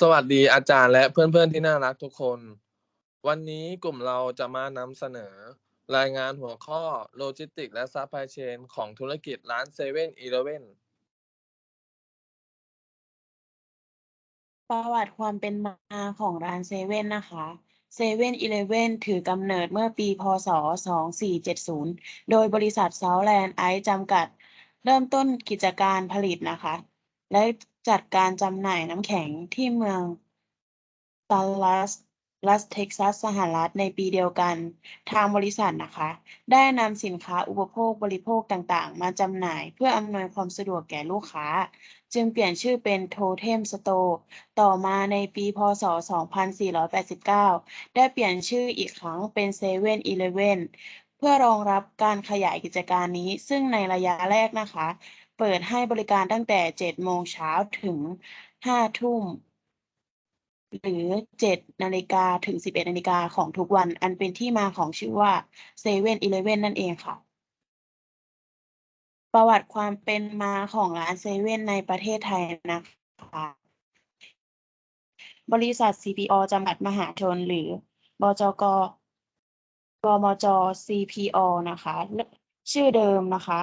สวัสดีอาจารย์และเพื่อนๆที่น่ารักทุกคน วันนี้กลุ่มเราจะมานำเสนอ รายงานหัวข้อโลจิสติกและซัพพลายเชนของธุรกิจร้านเซเว่นอีเลเว่นประวัติความเป็นมาของร้านเซเว่นนะคะเซเว่นอีเลเว่นถือกำเนิดเมื่อปี พศ 2470 โดยบริษัทเซาแลนด์ไอซ์จำกัด เริ่มต้นกิจการผลิตนะคะ และ จัดการจำหน่ายน้ำแข็งที่เมืองดัลลัสรัฐเท็กซัสสหรัฐในปีเดียวกัน ทางบริษัทนะคะ ได้นำสินค้าอุปโภคบริโภคต่างๆ มาจำหน่ายเพื่ออำนวยความสะดวกแก่ลูกค้า จึงเปลี่ยนชื่อเป็นโทเทมสโตร์ต่อมาในปีพศ 2489 ได้เปลี่ยนชื่ออีกครั้งเป็นเซเว่นอีเลเว่นเพื่อรองรับการขยายกิจการนี้ ซึ่งในระยะแรกนะคะ เปิดให้บริการตั้งแต่7โมงเช้าถึง5ทุ่ม หรือ7นาฬิกาถึง11นาฬิกาของทุกวัน อันเป็นที่มาของชื่อว่าเซเว่นอีเลเว่นนั่นเองค่ะ ประวัติความเป็นมาของร้านเซเว่นในประเทศไทยนะคะบริษัท CPO จำกัดมหาชน หรือบจกบมจ CPO นะคะ ชื่อเดิมนะคะ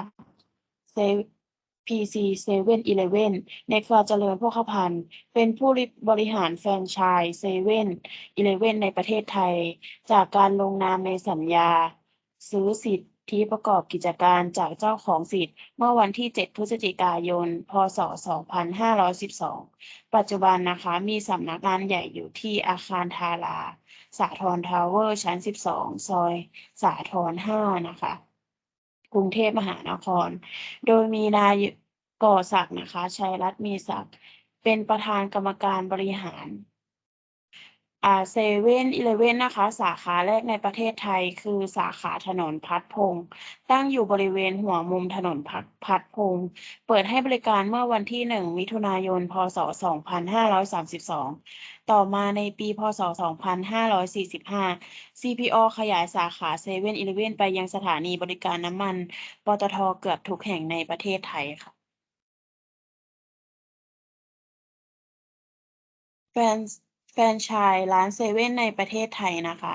เซ PC 7 Eleven ในเครือเจริญโภคภัณฑ์ เป็นผู้บริหารแฟรนไชส์7 Eleven ในประเทศไทย จากการลงนามในสัญญา ซื้อสิทธิประกอบกิจการจากเจ้าของสิทธิ์ เมื่อวันที่ 7 พฤศจิกายน พศ 2512 ปัจจุบันนะคะมีสำนักงานใหญ่อยู่ที่อาคารทาราสาทรทาวเวอร์ชั้น 12 ซอย สาทร5นะคะ กรุงเทพมหานคร โดยมีนายก่อศักดิ์นะคะ ชัยรัตน์มีศักดิ์เป็นประธานกรรมการบริหาร เซเว่นอีเลเว่นนะคะ สาขาแรกในประเทศไทยคือสาขาถนนพัดพงษ์ตั้งอยู่บริเวณหัวมุมถนนพัดพัดพงษ์เปิดให้บริการเมื่อวันที่ 1 มิถุนายน พศ 2532 ต่อมาในปี พศ 2545 CPO ขยายสาขาเซเว่นอีเลเว่นไปยังสถานีบริการน้ำมัน ปตทเกือบทุกแห่งในประเทศไทยค่ะแฟรน แฟรนไชส์ร้านเซเว่นในประเทศไทยนะคะ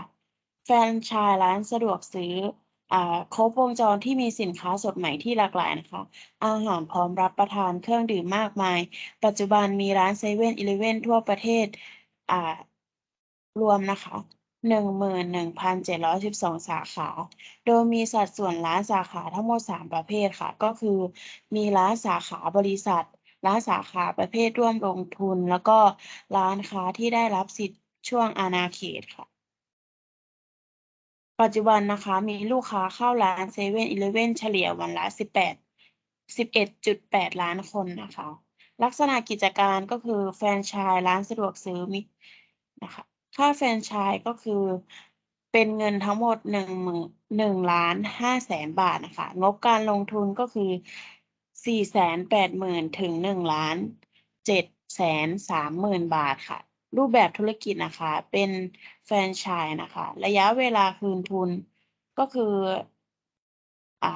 แฟรนไชส์ร้านสะดวกซื้ออ่าครบวงจรที่มีสินค้าสดใหม่ที่หลากหลายนะคะ อาหารพร้อมรับประทานเครื่องดื่มมากมาย ปัจจุบันมีร้านเซเว่นอีเลเว่นทั่วประเทศอ่ารวมนะคะ11,712 สาขา โดยมีสัดส่วนร้านสาขาทั้งหมด 3 ประเภทค่ะ ก็คือ มีร้านสาขาบริษัท ร้านสาขาประเภทร่วมลงทุน แล้วก็ร้านค้าที่ได้รับสิทธิ์ช่วงอาณาเขตค่ะ ปัจจุบันนะคะมีลูกค้าเข้าร้านเซเว่นอีเลเว่นเฉลี่ยวันละ18 11.8ล้านคนนะคะ ลักษณะกิจการก็คือแฟรนไชส์ร้านสะดวกซื้อมินะคะค่าแฟรนไชส์ก็คือเป็นเงินทั้งหมดหนึ่งหมื่นหนึ่งล้านห้าแสนบาทนะคะ งบการลงทุนก็คือ สี่แสนแปดหมื่นถึงหนึ่งล้านเจ็ดแสนสามหมื่นบาทค่ะ รูปแบบธุรกิจนะคะ เป็นแฟรนไชส์นะคะ ระยะเวลาคืนทุนก็คืออ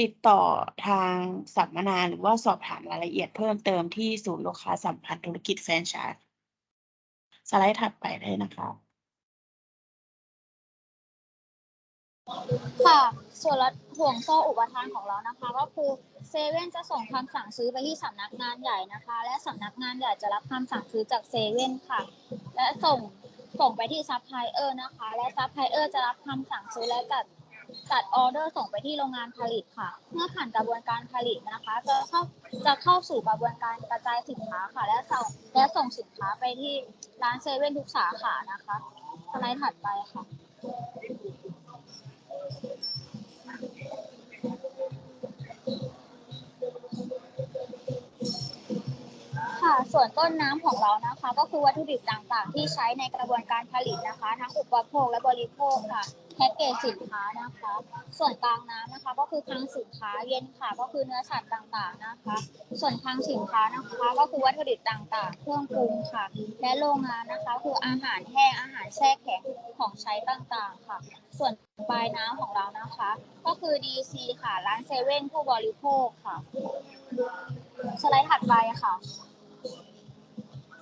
ติดต่อทางสัมมนาหรือว่าสอบถามรายละเอียดเพิ่มเติมที่ศูนย์ลูกค้าสัมพันธ์ธุรกิจแฟรนไชส์สไลด์ถัดไปได้นะคะค่ะส่วนละห่วงโซ่อุปทานของเรานะคะ ก็คือ เซเว่นจะส่งคำสั่งซื้อไปที่สำนักงานใหญ่นะคะ และสำนักงานใหญ่จะรับคำสั่งซื้อจากเซเว่นค่ะ และส่งส่งไปที่ซัพพลายเออร์นะคะ และซัพพลายเออร์จะรับคำสั่งซื้อและจัดจัดออเดอร์ส่งไปที่โรงงานผลิตค่ะ เมื่อผ่านกระบวนการผลิตนะคะ จะเข้าจะเข้าสู่กระบวนการกระจายสินค้าค่ะ และส่งและส่งสินค้าไปที่ร้านเซเว่นทุกสาขานะคะสไลด์ถัดไปค่ะ ค่ะ ส่วนต้นน้ำของเรานะคะ ก็คือวัตถุดิบต่างๆ ที่ใช้ในกระบวนการผลิตนะคะ ทั้งอุปโภคและบริโภคค่ะแพ็กเกจสินค้านะคะ ส่วนกลางน้ำนะคะ ก็คือคลังสินค้าเย็นค่ะ ก็คือเนื้อสัตว์ต่างๆนะคะ ส่วนคลังสินค้านะคะ ก็คือวัตถุดิบต่างๆ เครื่องปรุงค่ะ และโรงงานนะคะ คืออาหารแห้งอาหารแช่แข็งของใช้ต่างๆค่ะ ส่วนปลายน้ำของเรานะคะ ก็คือ DC ค่ะร้านเซเว่นผู้บริโภคค่ะ สไลด์ถัดไปค่ะ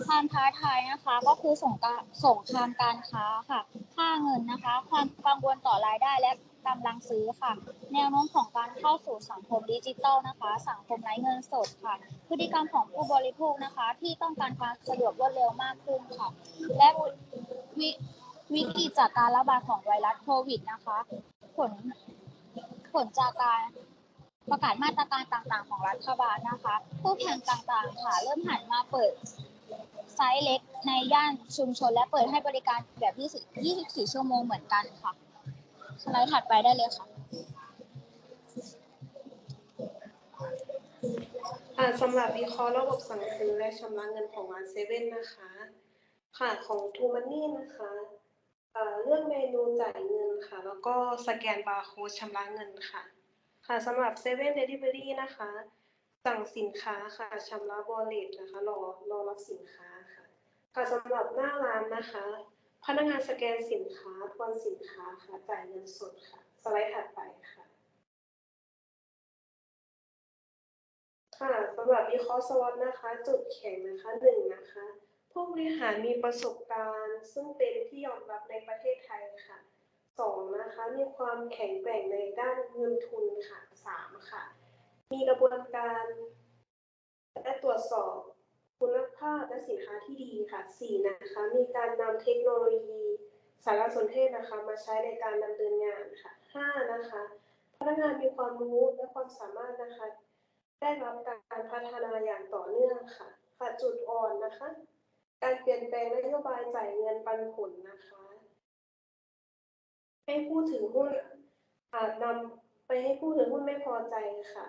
ความท้าทายนะคะ ก็คือสงการสงครามการค้าค่ะ ค่าเงินนะคะ ความกังวลต่อรายได้และกำลังซื้อค่ะ แนวโน้มของการเข้าสู่สังคมดิจิทัลนะคะ สังคมไร้เงินสดค่ะ พฤติกรรมของผู้บริโภคนะคะ ที่ต้องการความสะดวกรวดเร็วมากขึ้นค่ะ และวิวิกฤตจากการระบาดของไวรัสโควิดนะคะ ผลผลจากการประกาศมาตรการต่างๆ ของรัฐบาลนะคะ ผู้แข่งต่างๆ ค่ะ เริ่มหันมาเปิด ไซส์เล็กในย่านชุมชนและเปิดให้บริการแบบ 20 24 ชั่วโมงเหมือนกันค่ะสไลด์ถัดไปได้เลยค่ะสำหรับวิเคราะห์ระบบสั่งซื้อและชำระเงินของร้านเซเว่นนะคะ ค่ะของทูมันนี่นะคะเอ่อเลือกเมนูจ่ายเงินค่ะ แล้วก็สแกนบาร์โค้ดชำระเงินค่ะ ค่ะสำหรับเซเว่นเดลิเวอรี่นะคะ สั่งสินค้าค่ะชำระบอลเลตนะคะ รอรอรับสินค้า ค่ะสำหรับหน้าร้านนะคะ พนักงานสแกนสินค้าทวนสินค้าค่ะจ่ายเงินสดค่ะ สไลด์ถัดไปค่ะ ค่ะสำหรับวิเคราะห์สวอตนะคะ จุดแข็งนะคะหนึ่งนะคะ ผู้บริหารมีประสบการณ์ ซึ่งเป็นที่ยอมรับในประเทศไทยค่ะสองนะคะมีความแข็งแกร่งในด้านเงินทุนค่ะสามค่ะ มีกระบวนการและตรวจสอบ คุณภาพและสินค้าที่ดีค่ะสี่นะคะ มีการนำเทคโนโลยีสารสนเทศนะคะ มาใช้ในการดำเนินงานค่ะห้านะคะ พนักงานมีความรู้และความสามารถนะคะ ได้รับการพัฒนาอย่างต่อเนื่องค่ะค่ะจุดอ่อนนะคะ การเปลี่ยนแปลงนโยบายจ่ายเงินปันผลนะคะ ให้ผู้ถือหุ้นอาจนำไปให้ผู้ถือหุ้นไม่พอใจค่ะ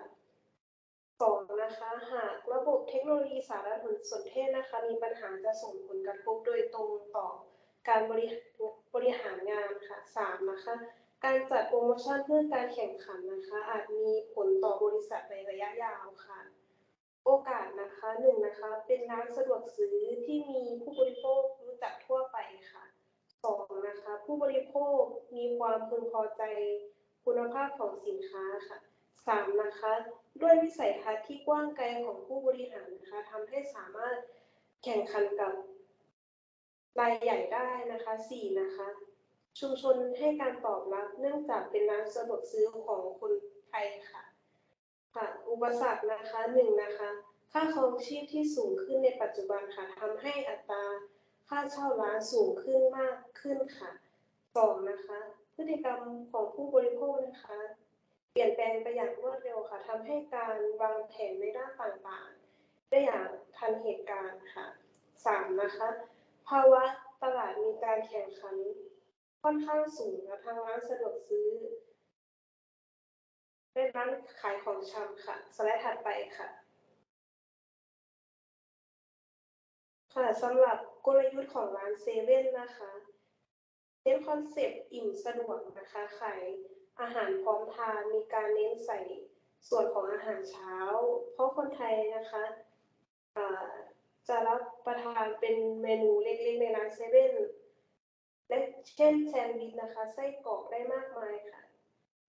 นะคะ หากระบบเทคโนโลยีสารสนเทศนะคะ มีปัญหาจะส่งผลกระทบโดยตรงต่อการบริบริหารงานค่ะสามนะคะ การจัดโปรโมชั่นเพื่อการแข่งขันนะคะ อาจมีผลต่อบริษัทในระยะยาวค่ะ โอกาสนะคะหนึ่งนะคะ เป็นร้านสะดวกซื้อที่มีผู้บริโภครู้จักทั่วไปค่ะสองนะคะ ผู้บริโภคมีความพึงพอใจคุณภาพของสินค้าค่ะ สามนะคะด้วยวิสัยทัศน์ที่กว้างไกลของผู้บริหารนะคะทำให้สามารถแข่งขันกับรายใหญ่ได้นะคะสี่นะคะ ชุมชนให้การตอบรับเนื่องจากเป็นร้านสะดวกซื้อของคนไทยค่ะค่ะอุปสรรคนะคะหนึ่งนะคะ ค่าครองชีพที่สูงขึ้นในปัจจุบันค่ะทำให้อัตราค่าเช่าร้านสูงขึ้นมากขึ้นค่ะสองนะคะ พฤติกรรมของผู้บริโภคนะคะ เปลี่ยนแปลงไปอย่างรวดเร็วค่ะทำให้การวางแผนในด้านต่างๆ ได้อย่างทันเหตุการณ์ค่ะสามนะคะ ภาวะตลาดมีการแข่งขันค่อนข้างสูงนะทางร้านสะดวกซื้อเป็นร้านขายของชำค่ะ สไลด์ถัดไปค่ะ ค่ะสำหรับกลยุทธ์ของร้านเซเว่นนะคะ เน้นคอนเซปต์อิ่มสะดวกนะคะขาย อาหารพร้อมทานมีการเน้นใส่ส่วนของอาหารเช้า เพราะคนไทยนะคะจะรับประทานเป็นเมนูเล็กๆในร้านเซเว่นและเช่นแซนด์วิชนะคะไส้กรอกได้มากมายค่ะ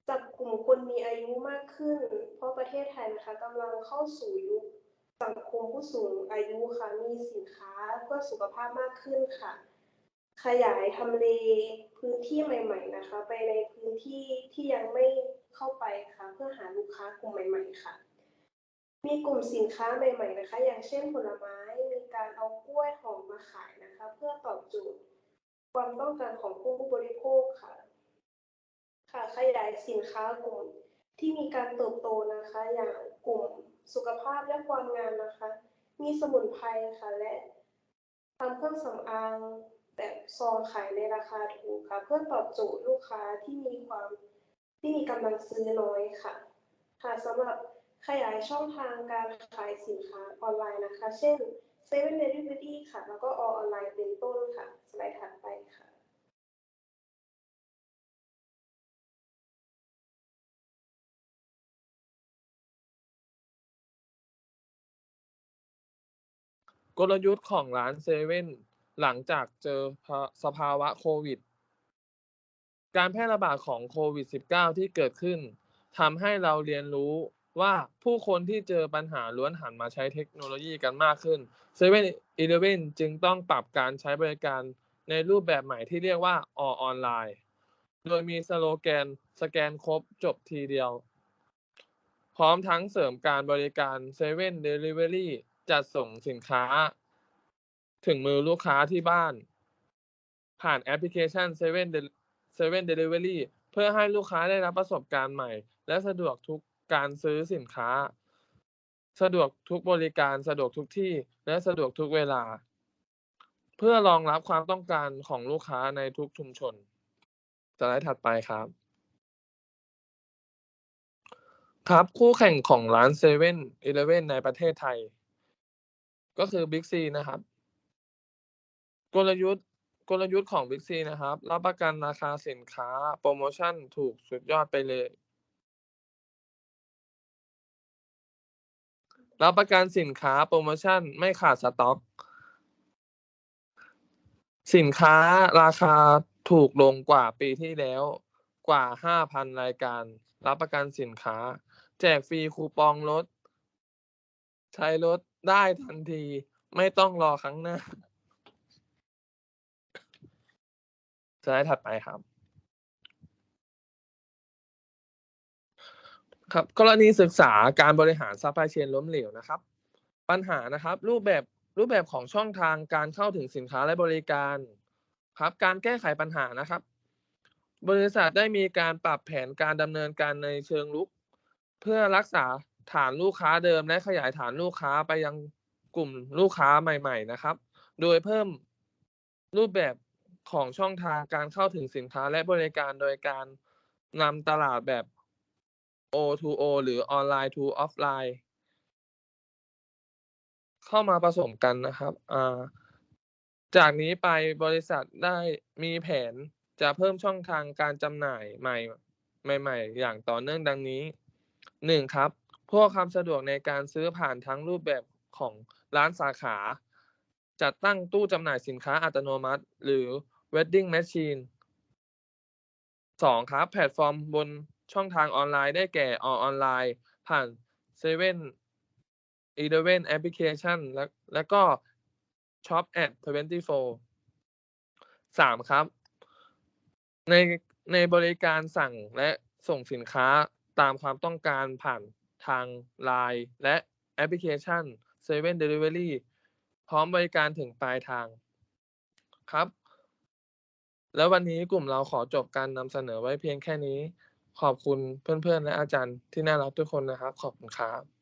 จับกลุ่มคนมีอายุมากขึ้น เพราะประเทศไทยนะคะกำลังเข้าสู่ยุคสังคมผู้สูงอายุค่ะมีสินค้าเพื่อสุขภาพมากขึ้นค่ะ ขยายทำเล พื้นที่ใหม่ ๆ นะคะ ไปในพื้นที่ที่ยังไม่เข้าไปค่ะ เพื่อหาลูกค้ากลุ่มใหม่ ๆ ค่ะ มีกลุ่มสินค้าใหม่ ๆ นะคะ อย่างเช่นผลไม้มีการเอากล้วยหอมมาขายนะคะ เพื่อตอบโจทย์ความต้องการของผู้บริโภคค่ะ ค่ะขยายสินค้ากลุ่มที่มีการเติบโตนะคะ อย่างกลุ่มสุขภาพและความงามนะคะ มีสมุนไพรค่ะและทำเครื่องสำอาง แบบซองขายในราคาถูกค่ะ เพื่อตอบโจทย์ลูกค้าที่มีความที่มีกำลังซื้อน้อยค่ะ ค่ะสำหรับขยายช่องทางการขายสินค้าออนไลน์นะคะ เช่น Seven Delivery ค่ะ แล้วก็ออนไลน์เป็นต้นค่ะ สไลด์ถัดไปค่ะกลยุทธ์ของร้านเซเว่น หลังจากเจอสภาวะโควิด การแพร่ระบาดของโควิด -19 ที่เกิดขึ้นทำให้เราเรียนรู้ว่าผู้คนที่เจอปัญหาล้วนหันมาใช้เทคโนโลยีกันมากขึ้นเซเว่นอีเลเว่นจึงต้องปรับการใช้บริการในรูปแบบใหม่ที่เรียกว่าอออนไลน์ โดยมีสโลแกน สแกนครบจบทีเดียว พร้อมทั้งเสริมการบริการเซเว่นเดลิเวอรี่จัดส่งสินค้า ถึงมือลูกค้าที่บ้าน ผ่านแอปพลิเคชัน7 7 Delivery เพื่อให้ลูกค้าได้รับประสบการณ์ใหม่ และสะดวกทุกการซื้อสินค้า สะดวกทุกบริการสะดวกทุกที่ และสะดวกทุกเวลา เพื่อรองรับความต้องการของลูกค้าในทุกชุมชนสไลด์ถัดไปครับ ครับคู่แข่งของร้านเซเว่นอีเลเว่นในประเทศไทย ก็คือ Big C นะครับ กลยุทธ์กลยุทธ์ของ Big C นะครับ รับประกันราคาสินค้า โปรโมชั่นถูกสุดยอดไปเลย รับประกันสินค้าโปรโมชั่นไม่ขาดสต็อก สินค้าราคาถูกลงกว่าปีที่แล้วกว่า 5,000 รายการ รับประกันสินค้า แจกฟรีคูปองลด ใช้ลดได้ทันที ไม่ต้องรอครั้งหน้า สไลด์ถัดไปครับ ครับ กรณีศึกษาการบริหารซัพพลายเชนล้มเหลวนะครับ ปัญหานะครับ รูปแบบรูปแบบของช่องทางการเข้าถึงสินค้าและบริการครับ การแก้ไขปัญหานะครับ บริษัทได้มีการปรับแผนการดำเนินการในเชิงลุก เพื่อรักษาฐานลูกค้าเดิมและขยายฐานลูกค้าไปยังกลุ่มลูกค้าใหม่ ๆ นะครับ โดยเพิ่มรูปแบบ ของช่องทางการเข้าถึงสินค้าและบริการโดยการนำตลาดแบบ O2O หรือ Online to Offline เข้ามาผสมกันนะครับจากนี้ไปบริษัทได้มีแผนจะเพิ่มช่องทางการจำหน่ายใหม่ใหม่ ๆ อย่างต่อเนื่องดังนี้หนึ่งครับเพื่อความสะดวกในการซื้อผ่านทั้งรูปแบบของร้านสาขา จัดตั้งตู้จำหน่ายสินค้าอัตโนมัติ หรือ Vending Machine สองครับ แพลตฟอร์มบนช่องทางออนไลน์ได้แก่ออนไลน์ ผ่าน7 e เ e ่ e อแอปพลิเคชันและแล้วก็ Shop at 24สามครับ ในในบริการสั่งและส่งสินค้าตามความต้องการผ่านทาง Line และแอปพลิเคชัน7 Delivery พร้อมบริการถึงปลายทาง ครับ แล้ววันนี้กลุ่มเราขอจบการนำเสนอไว้เพียงแค่นี้ ขอบคุณเพื่อนๆ และอาจารย์ที่น่ารักทุกคนนะครับ ขอบคุณครับ